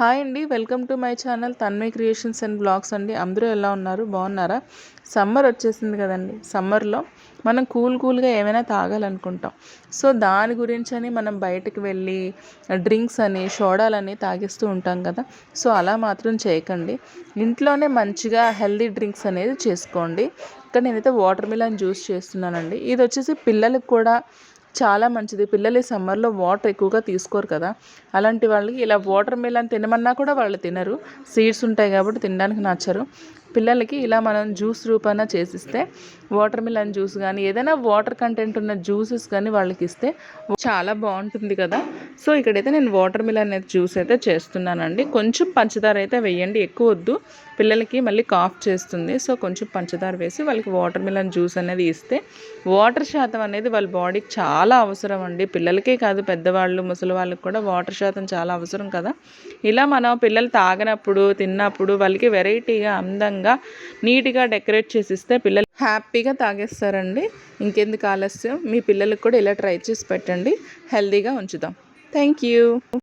Hi అండి. Welcome to my channel Tanmay creations and blogs అండి. అందరూ ఎలా ఉన్నారు? బాగున్నారా? సమ్మర్ వచ్చేసింది కదండి. సమ్మర్లో మనం కూల్ కూల్గా ఏమైనా తాగాలనుకుంటాం. సో దాని గురించి అని మనం బయటకు వెళ్ళి డ్రింక్స్ అని సోడాలని తాగిస్తూ ఉంటాం కదా. సో అలా మాత్రం చేయకండి. ఇంట్లోనే మంచిగా హెల్దీ డ్రింక్స్ అనేది చేసుకోండి. ఇక్కడ నేనైతే వాటర్ మిలన్ జ్యూస్ చేస్తున్నానండి. ఇది వచ్చేసి పిల్లలకు కూడా చాలా మంచిది. పిల్లలు ఈ సమ్మర్లో వాటర్ ఎక్కువగా తీసుకోరు కదా. అలాంటి వాళ్ళకి ఇలా వాటర్ మిలన్ తినమన్నా కూడా వాళ్ళు తినరు. సీడ్స్ ఉంటాయి కాబట్టి తినడానికి నచ్చరు. పిల్లలకి ఇలా మనం జ్యూస్ రూపాన చేసిస్తే వాటర్ మిలన్ జ్యూస్ కానీ ఏదైనా వాటర్ కంటెంట్ ఉన్న జ్యూసెస్ కానీ వాళ్ళకి ఇస్తే చాలా బాగుంటుంది కదా. సో ఇక్కడైతే నేను వాటర్ మిలన్ అయితే జ్యూస్ అయితే చేస్తున్నానండి. కొంచెం పంచదార అయితే వేయండి ఎక్కువ వద్దు. పిల్లలకి మళ్ళీ కాఫ్ చేస్తుంది. సో కొంచెం పంచదార వేసి వాళ్ళకి వాటర్ మిలన్ జ్యూస్ అనేది ఇస్తే వాటర్ శాతం అనేది వాళ్ళ బాడీకి చాలా అవసరం అండి. పిల్లలకే కాదు పెద్దవాళ్ళు ముసలి వాళ్ళకి కూడా వాటర్ శాతం చాలా అవసరం కదా. ఇలా మనం పిల్లలు తాగినప్పుడు తిన్నప్పుడు వాళ్ళకి వెరైటీగా అందంగా నీట్గా డెకరేట్ చేసి ఇస్తే పిల్లలు హ్యాపీగా తాగేస్తారండి. ఇంకెందుకు ఆలస్యం? మీ పిల్లలకు కూడా ఇలా ట్రై చేసి పెట్టండి. హెల్తీగా ఉంచుదాం. Thank you.